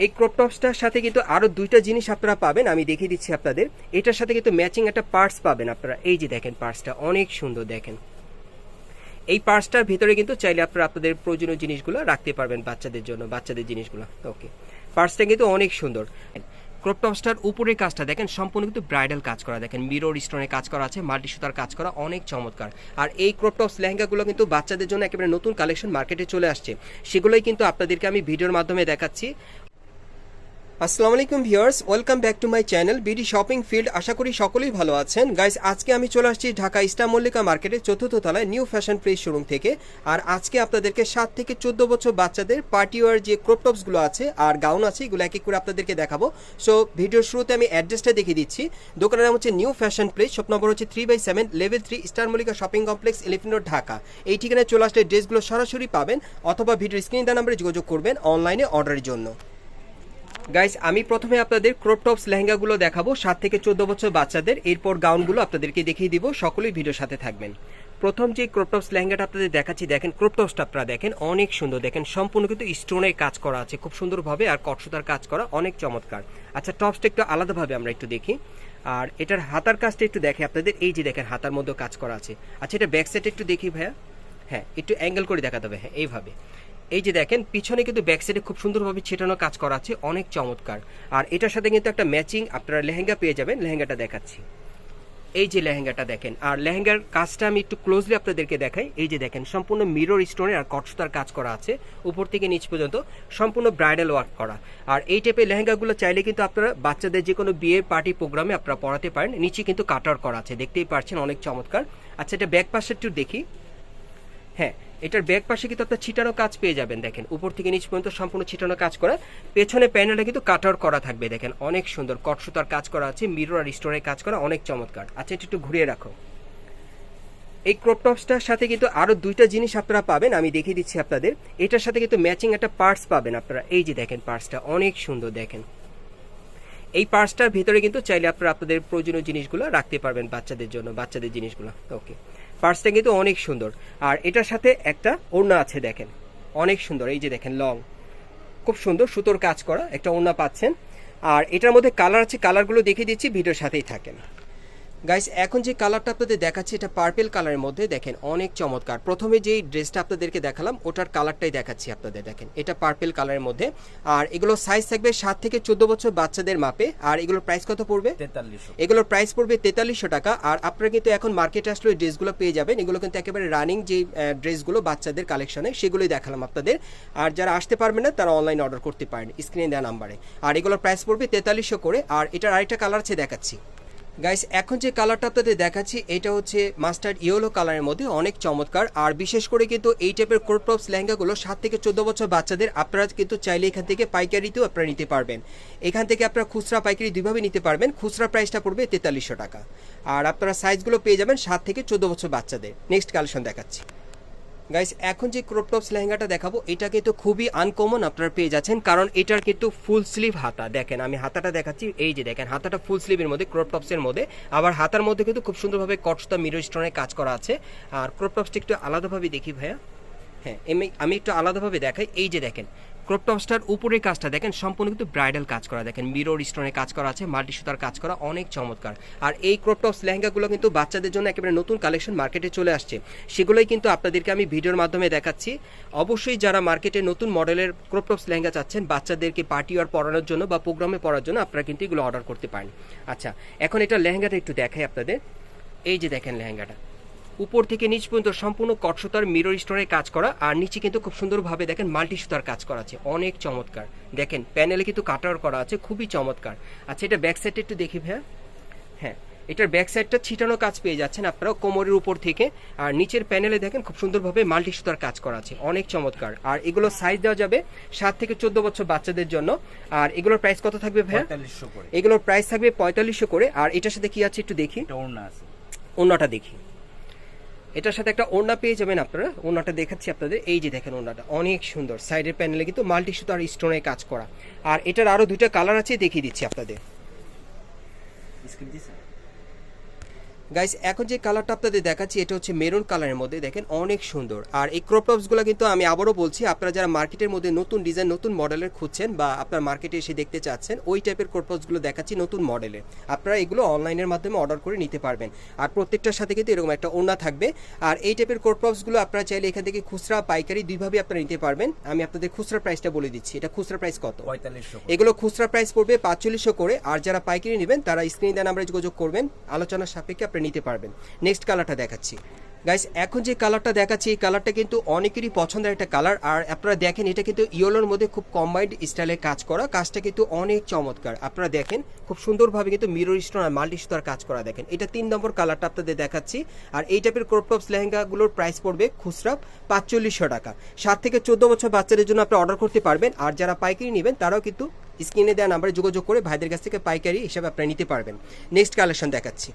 এই ক্রপ টপসটার সাথে কিন্তু আরও দুইটা জিনিস আপনারা পাবেন, আমি দেখিয়ে দিচ্ছি আপনাদের। এটার সাথে কিন্তু ম্যাচিং একটা পার্টস পাবেন আপনারা। এই যে দেখেন পার্টসটা অনেক সুন্দর দেখেন। এই পার্টসটার ভিতরে কিন্তু চাইলে আপনারা আপনাদের প্রয়োজনীয় জিনিসগুলো রাখতে পারবেন বাচ্চাদের জন্য, বাচ্চাদের জিনিসগুলো। ওকে পার্টসটা কিন্তু অনেক সুন্দর। ক্রপ টপসটার উপরের কাজটা দেখেন, সম্পূর্ণ কিন্তু ব্রাইডাল কাজ করা। দেখেন মিরর স্টোনের কাজ করা আছে, মাল্টি সুতার কাজ করা, অনেক চমৎকার। আর এই ক্রপ টপস লেহেঙ্গাগুলো কিন্তু বাচ্চাদের জন্য একেবারে নতুন কালেকশন মার্কেটে চলে আসছে। সেগুলোই কিন্তু আপনাদেরকে আমি ভিডিওর মাধ্যমে দেখাচ্ছি। আসসালামু আলাইকুম viewers, welcome back to my channel BD shopping field আশা করি সকলেই ভালো আছেন। গাইস, আজকে আমি চলে আসছি ঢাকা ইস্টা মল্লিকা চতুর্থ তলায় নিউ ফ্যাশন প্লেস শোরুম থেকে। আর আজকে আপনাদেরকে সাত থেকে চোদ্দ বছর বাচ্চাদের পার্টি ওয়ার যে ক্রপ টপসগুলো আছে আর গাউন আছে, এগুলো এক এক করে আপনাদেরকে দেখাবো। সো, ভিডিওর শুরুতে আমি অ্যাড্রেসটা দেখিয়ে দিচ্ছি। দোকানের নাম হচ্ছে new fashion place shop number হচ্ছে three by seven, level three star Mallika shopping complex elephant Dhaka. এই ঠিকানায় চলে আসলে ড্রেসগুলো সরাসরি পাবেন, অথবা ভিডিওর স্ক্রিন দেওয়া নাম্বারে যোগাযোগ করবেন অনলাইনে অর্ডারের জন্য। গাইস আমি প্রথমে আপনাদের ক্রপ টপস লেহেঙ্গাগুলো দেখাবো, সাত থেকে চোদ্দ বছর বাচ্চাদের। এরপর গাউনগুলো আপনাদেরকে দেখিয়ে দিব, সকলেই ভিডিওর সাথে থাকবেন। প্রথম যে ক্রপ টপস লেহেঙ্গাটা আপনাদের দেখাচ্ছি, দেখেন ক্রপ টপসটা আপনারা দেখেন, অনেক সুন্দর। দেখেন সম্পূর্ণ কিন্তু স্টোনের কাজ করা আছে, খুব সুন্দরভাবে আর কটসুতার কাজ করা, অনেক চমৎকার। আচ্ছা টপসটা একটু আলাদাভাবে আমরা একটু দেখি। আর এটার হাতার কাজটা একটু দেখে আপনাদের, এই যে দেখেন হাতার মধ্যে কাজ করা আছে। আচ্ছা এটা ব্যাক সাইড একটু দেখি ভাইয়া। হ্যাঁ একটু অ্যাঙ্গেল করে দেখাতে হবে হ্যাঁ এইভাবে। এই যে দেখেন, পিছনে কিন্তু ব্যাক সাইডে খুব সুন্দরভাবে ছেটানো কাজ করা আছে, অনেক চমৎকার। আর এটার সাথে কিন্তু একটা ম্যাচিং আপনারা লেহেঙ্গা পেয়ে যাবেন, লেহেঙ্গাটা দেখাচ্ছি। এই যে লেহেঙ্গাটা দেখেন, আর লেহেঙ্গার কাজটা আমি একটু ক্লোজলি আপনাদেরকে দেখাই। এই যে দেখেন, সম্পূর্ণ মিরর স্টোনের আর কটসুতার কাজ করা আছে, উপর থেকে নিচ পর্যন্ত সম্পূর্ণ ব্রাইডাল ওয়ার্ক করা। আর এই টাইপের লেহেঙ্গাগুলো চাইলে কিন্তু আপনারা বাচ্চাদের যে কোনো বিয়ে পার্টি প্রোগ্রামে আপনারা পড়াতে পারেন, নিচে কিন্তু কাটার করা আছে, দেখতেই পারছেন অনেক চমৎকার। আচ্ছা এটা ব্যাক পাশে একটু দেখি। হ্যাঁ এটার ব্যাক পাশে কিন্তু আপনার ছিটানো কাজ পেয়ে যাবেন, দেখেন। উপর থেকে নিচ পর্যন্ত সম্পূর্ণ ছিটানো কাজ করা। পেছনে প্যানেলটা কিন্তু কাটার করা থাকবে, দেখেন। অনেক সুন্দর কটসুতার কাজ করা আছে মিরর আর স্টোনের কাজ করা, অনেক চমৎকার। আচ্ছা এটা একটু ঘুরিয়ে রাখো। এই ক্রপ টপসটার সাথে কিন্তু আরও দুইটা জিনিস আপনারা পাবেন, আমি দেখিয়ে দিচ্ছি আপনাদের। এটার সাথে কিন্তু ম্যাচিং একটা পার্টস পাবেন আপনারা। এই যে দেখেন পার্টসটা অনেক সুন্দর, দেখেন। এই পার্টসটার ভিতরে কিন্তু চাইলে আপনারা আপনাদের প্রয়োজনীয় জিনিসগুলো রাখতে পারবেন বাচ্চাদের জন্য, বাচ্চাদের জিনিসগুলো। ওকে পার্টসটা কিন্তু অনেক সুন্দর। আর এটার সাথে একটা ওড়না আছে দেখেন। অনেক সুন্দর, এই যে দেখেন, লং। খুব সুন্দর, সুতোর কাজ করা একটা ওড়না পাচ্ছেন। আর এটার মধ্যে কালার আছে, কালারগুলো দেখিয়ে দিচ্ছি, ভিডিওর সাথেই থাকেন। গাইস এখন যে কালারটা আপনাদের দেখাচ্ছি এটা পার্পেল কালারের মধ্যে দেখেন অনেক চমৎকার। প্রথমে যেই ড্রেসটা আপনাদেরকে দেখালাম ওটার কালারটাই দেখাচ্ছি আপনাদের দেখেন। এটা পার্পেল কালারের মধ্যে। আর এগুলো সাইজ থাকবে সাত থেকে চোদ্দ বছর বাচ্চাদের মাপে। আর এগুলোর প্রাইস কত পড়বে? এগুলোর প্রাইস পড়বে তেতাল্লিশশো টাকা। আর আপনারা কিন্তু এখন মার্কেটে আসলে ওই ড্রেসগুলো পেয়ে যাবেন। এগুলো কিন্তু একেবারে রানিং যে ড্রেসগুলো বাচ্চাদের কালেকশনে সেগুলোই দেখালাম আপনাদের। আর যারা আসতে পারবেন না তারা অনলাইন অর্ডার করতে পারেন স্ক্রিনে দেওয়া নাম্বারে আর এগুলোর প্রাইস পড়বে তেতাল্লিশশো করে। আর এটার আরেকটা কালার আছে দেখাচ্ছি। গাইস এখন যে কালারটা আপনাদের দেখাচ্ছি, এটা হচ্ছে মাস্টার্ড ইয়েলো কালারের মধ্যে অনেক চমৎকার। আর বিশেষ করে কিন্তু এই টাইপের ক্রপ টপস লেহেঙ্গাগুলো সাত থেকে চোদ্দ বছর বাচ্চাদের, আপনারা কিন্তু চাইলে এখান থেকে পাইকারিতেও আপনারা নিতে পারবেন। এখান থেকে আপনারা খুচরা পাইকারি দুইভাবে নিতে পারবেন। খুচরা প্রাইসটা পড়বে তেতাল্লিশশো টাকা। আর আপনারা সাইজগুলো পেয়ে যাবেন সাত থেকে চোদ্দ বছর বাচ্চাদের। নেক্সট কালেকশন দেখাচ্ছি। গাইস এখন যে ক্রপ টপস লেহেঙ্গাটা দেখাবো, এটা কিন্তু খুবই আনকমন আপনারা পেয়ে যাচ্ছেন, কারণ এটার কিন্তু ফুল স্লিভ হাতা। দেখেন, আমি হাতাটা দেখাচ্ছি, এই যে দেখেন, হাতাটা ফুল স্লিভের মধ্যে ক্রপ টপসের মধ্যে। আবার হাতার মধ্যে কিন্তু খুব সুন্দরভাবে কটসটা মিরর স্টোনের কাজ করা আছে। আর ক্রপ টপসটা একটু আলাদাভাবে দেখি ভাইয়া। হ্যাঁ আমি একটু আলাদাভাবে দেখাই। এই যে দেখেন ক্রপ টপসটার উপরের কাজটা দেখেন, সম্পূর্ণ কিন্তু ব্রাইডাল কাজ করা। দেখেন, মিরর, স্টোনের কাজ করা আছে, মাল্টি সুতার কাজ করা, অনেক চমৎকার। আর এই ক্রপ টপস, লেহেঙ্গাগুলো কিন্তু বাচ্চাদের জন্য একেবারে নতুন কালেকশন মার্কেটে চলে আসছে। সেগুলোই কিন্তু আপনাদেরকে আমি ভিডিওর মাধ্যমে দেখাচ্ছি। অবশ্যই যারা মার্কেটে নতুন মডেলের ক্রপ টপস, লেহেঙ্গা চাচ্ছেন, বাচ্চাদেরকে পার্টি আর পরানোর জন্য বা প্রোগ্রামে পড়ার জন্য আপনারা কিন্তু এগুলো অর্ডার করতে পারেন। আচ্ছা এখন এটা লেহেঙ্গাটা একটু দেখাই আপনাদের। এই যে দেখেন লেহেঙ্গাটা। উপর থেকে নিচ পর্যন্ত সম্পূর্ণ কটসুতার মিরর স্টোনের কাজ করা আর নিচে কিন্তু খুব সুন্দরভাবে দেখেন মাল্টি সুতার কাজ করা আছে অনেক চমৎকার। দেখেন প্যানেলে কিন্তু কাটার করা আছে খুবই চমৎকার। আচ্ছা এটা ব্যাক সাইডটা একটু দেখি ভাইয়া। হ্যাঁ এটার ব্যাক সাইডটা ছিটানো কাজ পেয়ে যাচ্ছেন আপনারা কোমরের উপর থেকে আর নিচের প্যানেলে দেখেন খুব সুন্দরভাবে মাল্টি সুতার কাজ করা আছে অনেক চমৎকার। আর এগুলো সাইজ দেওয়া যাবে সাত থেকে চোদ্দ বছর বাচ্চাদের জন্য। আর এগুলোর প্রাইস কত থাকবে ভাইয়া? করে। এগুলোর প্রাইস থাকবে পঁয়তাল্লিশশো করে আর এটার সাথে কি আছে একটু দেখি? এটা ওড়না আছে। ওড়নাটা দেখি। এটার সাথে একটা ওড়না পেয়ে যাবেন আপনারা। ওড়নাটা দেখাচ্ছি আপনাদের। এই যে দেখেন ওড়নাটা, অনেক সুন্দর। সাইডের প্যানেলে কিন্তু মাল্টি আর স্টোনে কাজ করা। আর এটার আরও দুইটা কালার আছে, দেখিয়ে দিচ্ছি আপনাদের। গাইস এখন যে কালারটা আপনাদের দেখাচ্ছি এটা হচ্ছে মেরুন কালারের মধ্যে। দেখেন অনেক সুন্দর। আর এই ক্রপ টপসগুলো কিন্তু আমি আবারও বলছি আপনারা যারা মার্কেটের মধ্যে নতুন ডিজাইন নতুন মডেলের খুঁজছেন বা আপনার মার্কেটে এসে দেখতে চাচ্ছেন ওই টাইপের ক্রপ টপসগুলো দেখাচ্ছি নতুন মডেলের আপনারা এগুলো অনলাইনের মাধ্যমে অর্ডার করে নিতে পারবেন। আর প্রত্যেকটার সাথে কিন্তু এরকম একটা ওনা থাকবে। আর এই টাইপের ক্রপ টপসগুলো আপনারা চাইলে এখান থেকে খুচরা পাইকারি দুইভাবে আপনারা নিতে পারবেন। আমি আপনাদের খুচরা প্রাইসটা বলে দিচ্ছি। এটা খুচরা প্রাইস কত? পঁয়তাল্লিশশো এগুলো খুচরা প্রাইস পড়বে পাঁচচল্লিশশো করে। আর যারা পাইকারি নেবেন তারা স্ক্রিনে দেন আমরা যোগাযোগ করবেন। আলোচনার সাপেক্ষে আপনি নিতে পারবেন। নেক্সট কালারটা দেখাচ্ছি। গাইস এখন যে কালারটা দেখাচ্ছি, এই কালারটা কিন্তু অনেকেরই পছন্দের একটা কালার আর আপনারা দেখেন, এটা কিন্তু ইয়েলোর মধ্যে খুব কম্বাইন্ড স্টাইলে কাজ করা। কাজটা কিন্তু অনেক চমৎকার। আপনারা দেখেন, খুব সুন্দরভাবে কিন্তু মিরর স্টোন আর মাল্টি সুতার কাজ করা দেখেন। এটা তিন নম্বর কালারটা আপনাদের দেখাচ্ছি। আর এই টাইপের ক্রপটপস লেহেঙ্গাগুলোর প্রাইস পড়বে খুচরা পাঁচচল্লিশশো টাকা। সাত থেকে চোদ্দ বছর বাচ্চাদের জন্য আপনি অর্ডার করতে পারবেন। আর যারা পাইকারি নেবেন, তারাও কিন্তু স্ক্রিনে দেওয়া নাম্বারে যোগাযোগ করে ভাইদের কাছ থেকে পাইকারি হিসাবে আপনারা নিতে পারবেন। নেক্সট কালেকশন দেখাচ্ছি।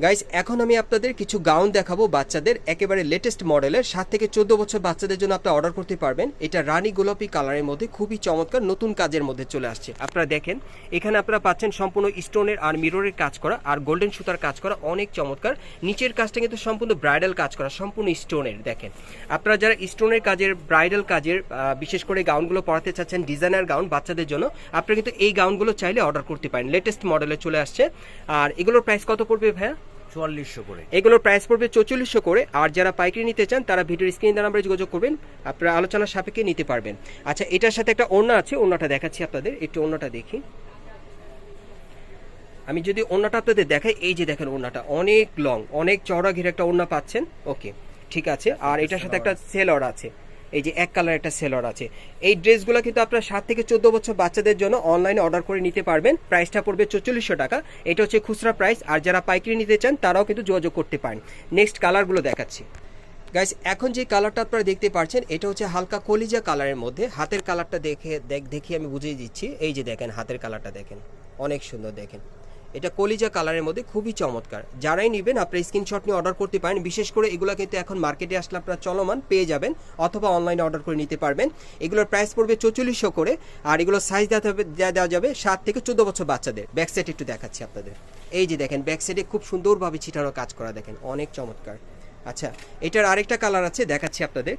গাইস এখন আমি আপনাদের কিছু গাউন দেখাবো বাচ্চাদের একেবারে লেটেস্ট মডেলের সাত থেকে চোদ্দ বছর বাচ্চাদের জন্য আপনারা অর্ডার করতে পারবেন। এটা রানী গোলাপি কালারের মধ্যে, খুবই চমৎকার নতুন কাজের মধ্যে চলে আসছে। আপনারা দেখেন, এখানে আপনারা পাচ্ছেন সম্পূর্ণ স্টোনের আর মিররের কাজ করা আর গোল্ডেন সুতার কাজ করা অনেক চমৎকার। নিচের কাজটা কিন্তু সম্পূর্ণ ব্রাইডাল কাজ করা, সম্পূর্ণ স্টোনের দেখেন। আপনারা যারা স্টোনের কাজের ব্রাইডাল কাজের বিশেষ করে গাউনগুলো পড়াতে চাচ্ছেন ডিজাইনার গাউন বাচ্চাদের জন্য, আপনারা কিন্তু এই গাউনগুলো চাইলে অর্ডার করতে পারেন। লেটেস্ট মডেলে চলে আসছে। আর এগুলোর প্রাইস কত পড়বে ভাইয়া? চুয়াল্লিশশো করে। এগুলোর প্রাইস পড়বে চৌচল্লিশশো করে আর যারা পাইকারি নিতে চান তারা ভিডিওর স্ক্রিন দ্বারা আমরা যোগাযোগ করবেন আপনারা আলোচনার সাপেক্ষে নিতে পারবেন। আচ্ছা এটার সাথে একটা ওড়না আছে ওড়নাটা দেখাচ্ছি আপনাদের একটু ওড়নাটা দেখি। আমি যদি ওড়নাটা আপনাদের দেখাই এই যে দেখেন ওড়নাটা অনেক লং অনেক চওড়া ঘিরে একটা ওড়না পাচ্ছেন। ওকে ঠিক আছে আর এটার সাথে একটা সেলর আছে। এই যে এক কালার একটা সেলর আছে। এই ড্রেসগুলো কিন্তু আপনার সাত থেকে চোদ্দ বছর বাচ্চাদের জন্য অনলাইনে অর্ডার করে নিতে পারবেন। প্রাইসটা পড়বে চল্লিশশো টাকা। এটা হচ্ছে খুচরা প্রাইস। আর যারা পাইকারি নিতে চান, তারাও কিন্তু যোগাযোগ করতে পারেন। নেক্সট কালারগুলো দেখাচ্ছি। গাইস এখন যে কালারটা আপনারা দেখতে পাচ্ছেন, এটা হচ্ছে হালকা কলিজা কালারের মধ্যে। হাতের কালারটা দেখে, দেখ, দেখি আমি বুঝিয়ে দিচ্ছি। এই যে দেখেন, হাতের কালারটা দেখেন। অনেক সুন্দর দেখেন। এটা কলিজা কালারের মধ্যে খুবই চমৎকার। যারাই নেবেন, আপনারা স্ক্রিনশট নিয়ে অর্ডার করতে পারেন। বিশেষ করে এগুলো কিন্তু এখন মার্কেটে আসলে আপনারা চলমান পেয়ে যাবেন অথবা অনলাইনে অর্ডার করে নিতে পারবেন। এগুলোর প্রাইস পড়বে চৌচল্লিশশো করে আর এগুলো সাইজ দেওয়া হবে দেওয়া যাবে সাত থেকে চোদ্দ বছর বাচ্চাদের। ব্যাক সাইড একটু দেখাচ্ছি আপনাদের। এই যে দেখেন ব্যাক সাইডে খুব সুন্দরভাবে ছিটানো কাজ করা দেখেন, অনেক চমৎকার। আচ্ছা এটার আরেকটা কালার আছে, দেখাচ্ছি আপনাদের।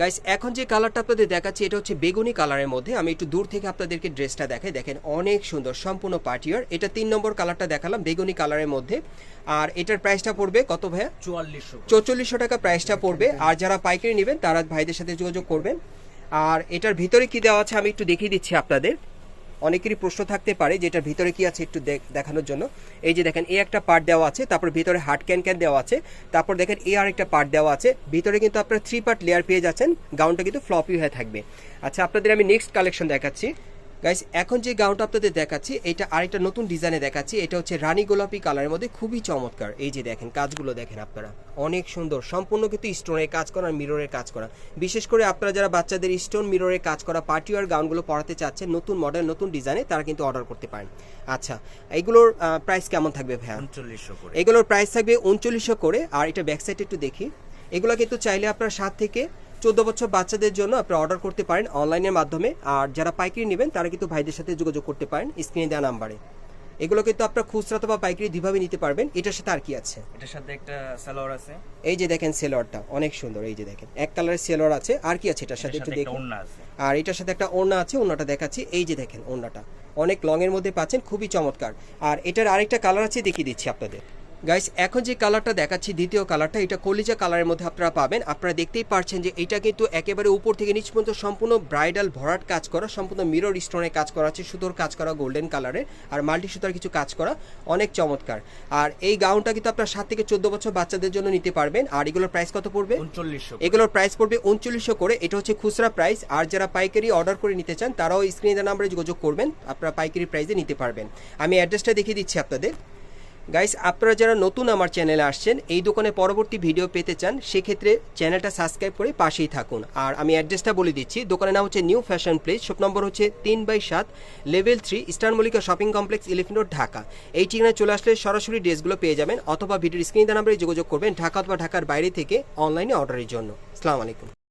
গাইস এখন যে কালারটা আপনাদের দেখাচ্ছি এটা হচ্ছে বেগুনি কালারের মধ্যে। আমি একটু দূর থেকে আপনাদেরকে ড্রেসটা দেখাই। দেখেন অনেক সুন্দর সম্পূর্ণ পার্টিয়ার এটা তিন নম্বর কালারটা দেখালাম বেগুনি কালারের মধ্যে। আর এটার প্রাইসটা পড়বে কত ভাইয়া? চুয়াল্লিশশো চৌচল্লিশশো টাকা প্রাইসটা পড়বে। আর যারা পাইকারি নেবেন তারা ভাইদের সাথে যোগাযোগ করবেন। আর এটার ভিতরে কি দেওয়া আছে আমি একটু দেখিয়ে দিচ্ছি আপনাদের। অনেকেরই প্রশ্ন থাকতে পারে যে এটার ভিতরে কি আছে একটু দেখ- দেখানোর জন্য। এই যে দেখেন এই একটা পার্ট দেওয়া আছে, তারপর ভিতরে হার্ট ক্যান ক্যান দেওয়া আছে, তারপর দেখেন এ আর একটা পার্ট দেওয়া আছে। ভিতরে কিন্তু আপনারা থ্রি পার্ট লেয়ার পেয়ে যাচ্ছেন গাউনটা কিন্তু ফ্লপি হয়ে থাকবে। আচ্ছা আপনাদের আমি নেক্সট কালেকশন দেখাচ্ছি। গাইস এখন যে গাউনটা আপনাদের দেখাচ্ছি এটা আরেকটা নতুন ডিজাইনে দেখাচ্ছি। এটা হচ্ছে রানী গোলাপি কালারের মধ্যে খুবই চমৎকার। এই যে দেখেন কাজগুলো দেখেন আপনারা। অনেক সুন্দর সম্পূর্ণ কিন্তু স্টোনের কাজ করা আর মিররের কাজ করা। বিশেষ করে আপনারা যারা বাচ্চাদের স্টোন মিররের কাজ করা পার্টিওয়ার গাউনগুলো পড়াতে চাচ্ছেন নতুন মডেল নতুন ডিজাইনে তারা কিন্তু অর্ডার করতে পারেন। আচ্ছা এগুলোর প্রাইস কেমন থাকবে ভাইয়া? উনচল্লিশশো করে। এগুলোর প্রাইস থাকবে উনচল্লিশশো করে। আর এটা ব্যাক সাইড একটু দেখি। এগুলো কিন্তু চাইলে আপনার সাত থেকে চোদ্দ বছর বাচ্চাদের জন্য আপনারা অর্ডার করতে পারেন অনলাইনের মাধ্যমে। আর যারা পাইকারি নেবেন তারা কিন্তু ভাইদের সাথে যোগাযোগ করতে পারেন স্ক্রিনে দেওয়া নাম্বারে এগুলো কিন্তু আপনার খুচরা বা পাইকারি দুভাবে নিতে পারবেন। এটার সাথে আর কি আছে? এটার সাথে একটা সালোয়ার আছে। এই যে দেখেন সেলোয়ারটা অনেক সুন্দর। এই যে দেখেন এক কালারের সেলোয়ার আছে। আর কি আছে এটার সাথে একটু দেখুন আর এটার সাথে একটা ওড়না আছে ওড়নাটা দেখাচ্ছি। এই যে দেখেন ওড়নাটা। অনেক লং এর মধ্যে পাচ্ছেন খুবই চমৎকার। আর এটার আরেকটা কালার আছে দেখিয়ে দিচ্ছি আপনাদের। গাইস এখন যে কালারটা দেখাচ্ছি দ্বিতীয় কালারটা এটা কলিজা কালারের মধ্যে আপনারা পাবেন। আপনারা দেখতেই পারছেন যে এটা কিন্তু একেবারে উপর থেকে নিচ পর্যন্ত সম্পূর্ণ ব্রাইডাল ভরাট কাজ করা সম্পূর্ণ মিরর স্টোনের কাজ করা আছে সুতোর কাজ করা গোল্ডেন কালারে আর মাল্টি সুতার কিছু কাজ করা অনেক চমৎকার। আর এই গাউনটা কিন্তু আপনার সাত থেকে চোদ্দ বছর বাচ্চাদের জন্য নিতে পারবেন। আর এগুলোর প্রাইস কত পড়বে? উনচল্লিশশো এগুলোর প্রাইস পড়বে উনচল্লিশশো করে। এটা হচ্ছে খুচরা প্রাইস আর যারা পাইকারি অর্ডার করে নিতে চান তারাও স্ক্রিনে নাম্বারে যোগাযোগ করবেন। আপনারা পাইকারি প্রাইসে নিতে পারবেন। আমি অ্যাড্রেসটা দেখিয়ে দিচ্ছি আপনাদের। গাইস আপনারা যারা নতুন আমার চ্যানেলে আসছেন, এই দোকানে পরবর্তী ভিডিও পেতে চান, সেক্ষেত্রে চ্যানেলটা সাবস্ক্রাইব করে পাশেই থাকুন। আর আমি অ্যাড্রেসটা বলে দিচ্ছি, দোকানের নাম হচ্ছে new fashion place shop number হচ্ছে তিন বাই সাত level three eastern Mallika shopping complex eleven road Dhaka. এই ঠিকানায় চলে আসলে সরাসরি ড্রেসগুলো পেয়ে যাবেন, অথবা ভিডিওর স্ক্রিন নাম্বারে যোগাযোগ করবেন, ঢাকা অথবা ঢাকার বাইরে থেকে অনলাইনে অর্ডারের জন্য। আসসালামু আলাইকুম।